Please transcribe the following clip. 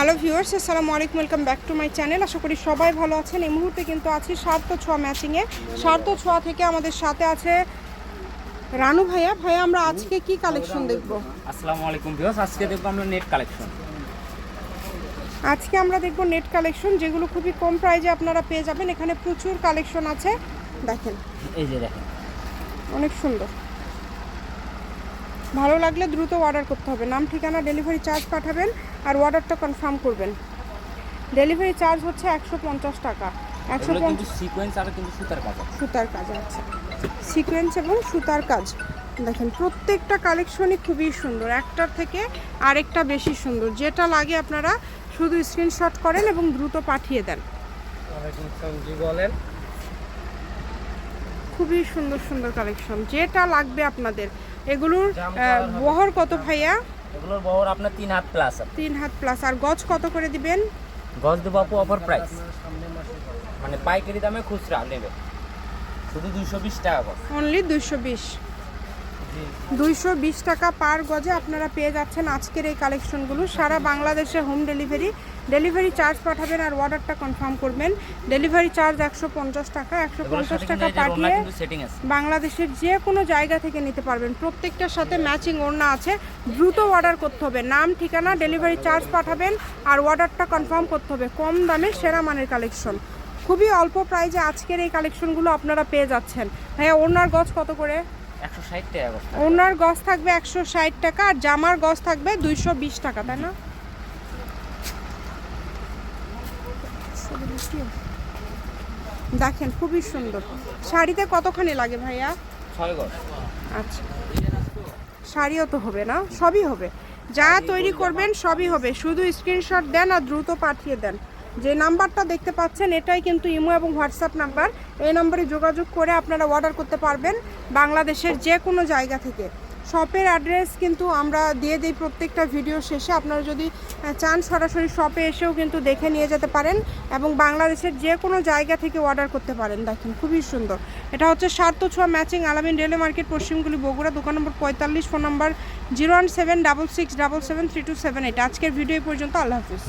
Hello viewers আসসালামু আলাইকুম welcome back to my channel. আশা করি সবাই ভালো আছেন। এই মুহূর্তে কিন্তু আছি সার্থ ছোঁয়া ম্যাচিংয়ে সার্থ ছোঁয়া থেকে আমাদের সাথে আছে রানু ভাইয়া। ভাইয়া আমরা আজকে কি কালেকশন দেখব? আসসালামু আলাইকুম ভিউয়ার্স আজকে দেখব আমরা নেট কালেকশন আজকে আমরা দেখব নেট কালেকশন যেগুলো খুবই কম প্রাইজে আপনারা পেয়ে যাবেন। এখানে প্রচুর কালেকশন আছে। দেখেন। এই যে দেখেন। অনেক সুন্দর। ভালো লাগলে দ্রুত অর্ডার করতে হবে। নাম ঠিকানা ডেলিভারি চার্জ পাঠাবেন আর অর্ডারটা কনফার্ম করবেন। ডেলিভারি চার্জ হচ্ছে একশো পঞ্চাশ টাকা। একশো পঞ্চাশ সিকোয়েন্স আর কিন্তু সুতার কাজ আছে। সুতার কাজ আছে। সিকোয়েন্স এবং সুতার কাজ। দেখেন প্রত্যেকটা কালেকশনই খুবই সুন্দর। একটার থেকে আরেকটা বেশি সুন্দর। যেটা লাগে আপনারা শুধু স্ক্রিনশট করেন এবং দ্রুত পাঠিয়ে দেন। বলেন। খুবই সুন্দর সুন্দর কালেকশন যেটা লাগবে আপনাদের। এগুলোর। বহর কত ভাইয়া? এগুলোর বহর আপনার তিন হাত প্লাস তিন হাত প্লাস আর গজ কত করে দিবেন? গজ দেবো আপু অফার প্রাইস মানে পাইকারি দামে খুচরা নেবে। শুধু দুইশো বিশ টাকা গজ অনলি দুইশো বিশ। দুইশো বিশ টাকা পার গজে আপনারা পেয়ে যাচ্ছেন আজকের এই কালেকশনগুলো। সারা বাংলাদেশে হোম ডেলিভারি ডেলিভারি চার্জ পাঠাবেন আর অর্ডারটা কনফার্ম করবেন। ডেলিভারি চার্জ একশো পঞ্চাশ টাকা একশো পঞ্চাশ টাকা পাঠিয়ে বাংলাদেশের যে কোনো জায়গা থেকে নিতে পারবেন। প্রত্যেকটার সাথে ম্যাচিং ওড়না আছে। দ্রুত অর্ডার করতে হবে। নাম ঠিকানা ডেলিভারি চার্জ পাঠাবেন আর অর্ডারটা কনফার্ম করতে হবে। কম দামে সেরা মানের কালেকশন। খুবই অল্প প্রাইজে আজকের এই কালেকশনগুলো আপনারা পেয়ে যাচ্ছেন। হ্যাঁ ওড়নার গজ কত করে? ওনার গজ থাকবে একশো ষাট টাকা আর জামার গজ থাকবে দুইশো বিশ টাকা তাই না? দেখেন খুবই সুন্দর। শাড়িতে কতখানি লাগে ভাইয়া? আচ্ছা। শাড়িও তো হবে না সবই হবে। যা তৈরি করবেন সবই হবে। শুধু স্ক্রিনশট দেন আর দ্রুত পাঠিয়ে দেন। যে নাম্বারটা দেখতে পাচ্ছেন, এটাই কিন্তু ইমো এবং হোয়াটসঅ্যাপ নাম্বার। এই নম্বরে যোগাযোগ করে আপনারা অর্ডার করতে পারবেন বাংলাদেশের যে কোনো জায়গা থেকে। শপের অ্যাড্রেস কিন্তু আমরা দিয়ে দিই প্রত্যেকটা ভিডিও শেষে। আপনারা যদি চান সরাসরি শপে এসেও কিন্তু দেখে নিয়ে যেতে পারেন এবং বাংলাদেশের যে কোনো জায়গা থেকে অর্ডার করতে পারেন। দেখেন, খুবই সুন্দর। এটা হচ্ছে সার্থ ছোঁয়া ম্যাচিং আলামিন রেলওয়ে মার্কেট, পশ্চিমগুলি বগুড়া, দোকান নম্বর পঁয়তাল্লিশ, ফোন নম্বর zero one seven double six double seven three two seven eight. আজকের ভিডিও পর্যন্ত, আল্লাহ হাফিজ।